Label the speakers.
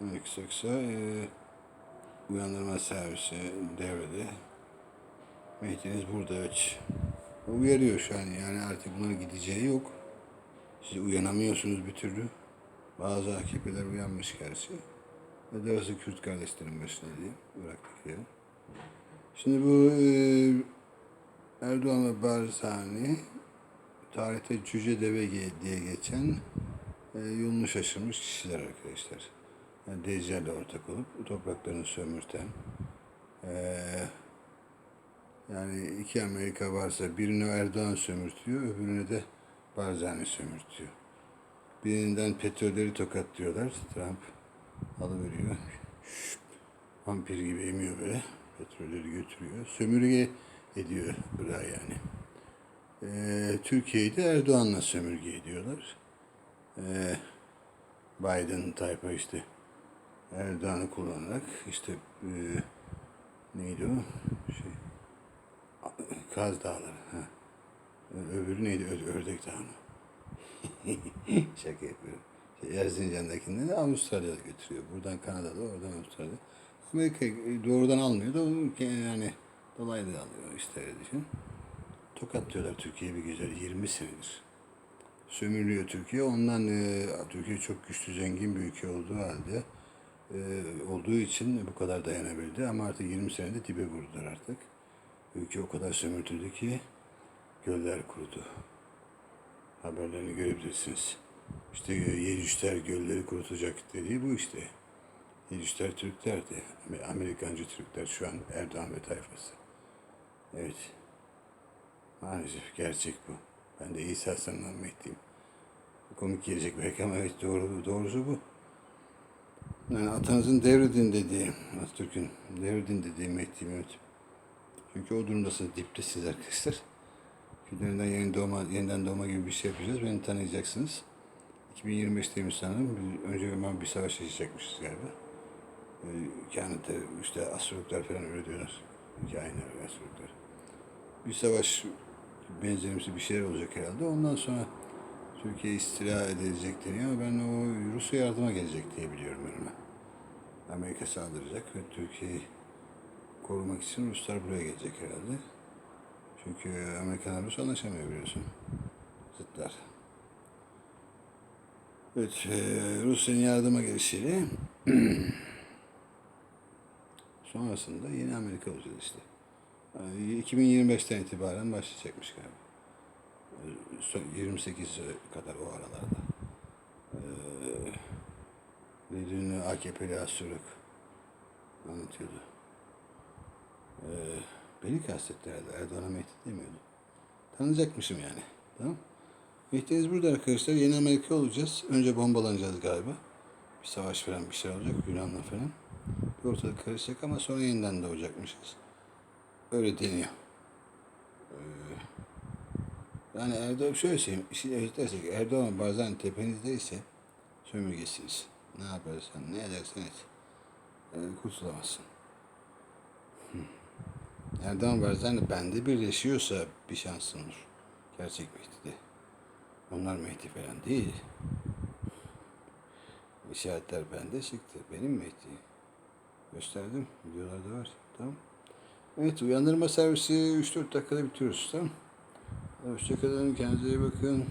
Speaker 1: Kısa e, uyandırma servisi devrede. Mehdi'niz burada evet. Uyarıyor şu an yani artık bunların gideceği yok. Siz uyanamıyorsunuz bir türlü. Bazı AKP'ler uyanmış gerçi. Ve darısı Kürt kardeşlerin başına diye Irak'takilerin. Şimdi bu e, Erdoğan ve Barzani tarihte cüce deve diye geçen e, yolunu şaşırmış kişiler arkadaşlar. Deccal'le ortak olup topraklarını sömürten e, yani iki Amerika varsa birini Erdoğan sömürtüyor, öbürünü de Barzani sömürtüyor. Birinden petrolleri tokatlıyorlar. Trump alıveriyor. Şşt, vampir gibi emiyor böyle. Petrolleri götürüyor. Sömürge ediyor Irak'ı yani. Ee, Türkiye'yi de Erdoğan'la sömürge ediyorlar. Ee, Biden tayfa işte Erdoğan'ı kullanarak işte e, neydi o? Şey, Kaz Dağları. Ha. Öbürü neydi? Ö- Ördek Dağı mı? Şaka yapıyorum. Şey, Erzincan'dakinden de Avustralya'da götürüyor. Buradan Kanada'da, oradan Avustralya. Amerika doğrudan almıyor da yani dolaylı alıyor işte öyle düşün. Tokatlıyorlar Türkiye'yi bir güzel 20 senedir. Sömürülüyor Türkiye. Ondan e, Türkiye çok güçlü, zengin bir ülke olduğu halde e, olduğu için bu kadar dayanabildi. Ama artık 20 senede dibe vurdular artık. Ülke o kadar sömürtüldü ki göller kurudu haberlerini görebilirsiniz. İşte Yelüçler gölleri kurutacak dediği bu işte. Yelüçler Türklerdi. Amerikancı Türkler şu an Erdoğan ve tayfası. Evet. Maalesef gerçek bu. Ben de İsa sanılan Mehdi'yim. Komik gelecek belki ama evet doğru, doğrusu bu. Yani atanızın devredin dediği, Atatürk'ün devredin dediği Mehdi'yim evet. Çünkü o durumdasınız, diptesiniz arkadaşlar. Yeniden yeni doğma, yeniden doğma gibi bir şey yapacağız. Beni tanıyacaksınız. 2025'teymiş sanırım. Önce hemen bir savaş yaşayacakmışız galiba. Ee, kehanette işte astrologlar falan öyle diyorlar. Kainler ve astrologlar. Bir savaş benzerimsi bir şeyler olacak herhalde. Ondan sonra Türkiye istila edilecek deniyor. Ben o Rusya yardıma gelecek diye biliyorum ben ona. Amerika saldıracak ve Türkiye'yi korumak için Ruslar buraya gelecek herhalde. Çünkü Amerikanlar Rus anlaşamıyor biliyorsun. Zıtlar. Evet, e, Rusya'nın yardıma gelişiyle sonrasında yeni Amerika olacağız işte. Yani 2025'ten itibaren başlayacakmış galiba. E, son- 28 kadar o aralarda. Ee, Dediğini AKP'li astrolog anlatıyordu. Ee, beni kastetti herhalde. Erdoğan'a Mehdi demiyordu. Tanıyacakmışım yani. Tamam. Mehdi'niz burada arkadaşlar. Yeni Amerika olacağız. Önce bombalanacağız galiba. Bir savaş falan bir şey olacak. Yunan'la falan. Bir ortalık karışacak ama sonra yeniden doğacakmışız. Öyle deniyor. Ee, yani Erdoğan şöyle söyleyeyim. işi özetlersek Erdoğan bazen tepenizdeyse sömürgesiniz. Ne yaparsan ne edersen et. Ee, kurtulamazsın. Erdoğan Barzani bende birleşiyorsa bir şansın olur. Gerçek Mehdi'de. Onlar Mehdi falan değil. İşaretler bende çıktı. Benim Mehdi. Gösterdim. Videolarda var. Tamam. Evet uyandırma servisi 3-4 dakikada bitiriyoruz. Tamam. Hoşçakalın. Kendinize iyi bakın.